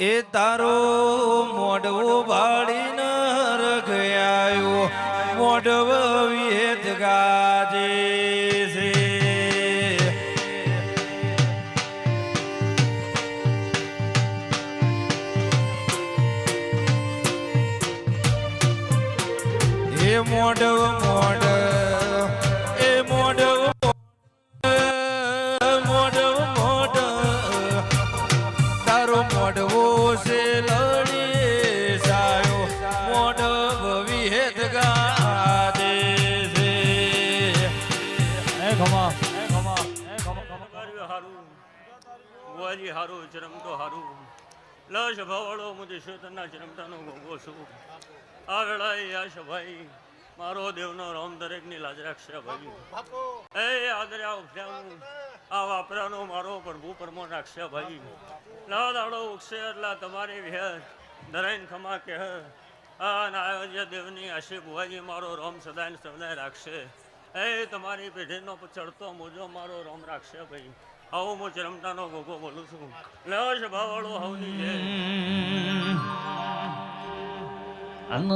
એ તારો મોઢવું ભાડીને રઘયાયો મોઢવ વેદ ગાજે છે. મોઢવ મોઢ મોઢવો છે લડી સાયો. મોઢવ વિહેત ગાદે છે. ખમા ખમા. ખમા ખમા હારું ગુવાજી હારું. ચરમતો હારું લશ ભવળો મુજે શેતનના ચરમતાનો ગોગો છું. આ વેળાએ ભાઈ મારો દેવનો રામ દરેકની લાજ રાખશે ભાઈ. એ આદર્યા ઉપસ્યાનું આ વાપરાનો મારો પ્રભુ પરમો નાખશે ભાઈ. ના દાડો ઉગશે એટલે તમારી વિહેર ધરાઈને ખમા કે આ નાયોજ્ય દેવની આશી ભુવાજી મારો રોમ સદાય સદાય રાખશે. એ તમારી પેઢીનો ચડતો મોજો મારો રોમ રાખશે ભાઈ. આવું હું ચરમતાનો ભોગો બોલું છું. લશ ભાવળો હવની જય. અન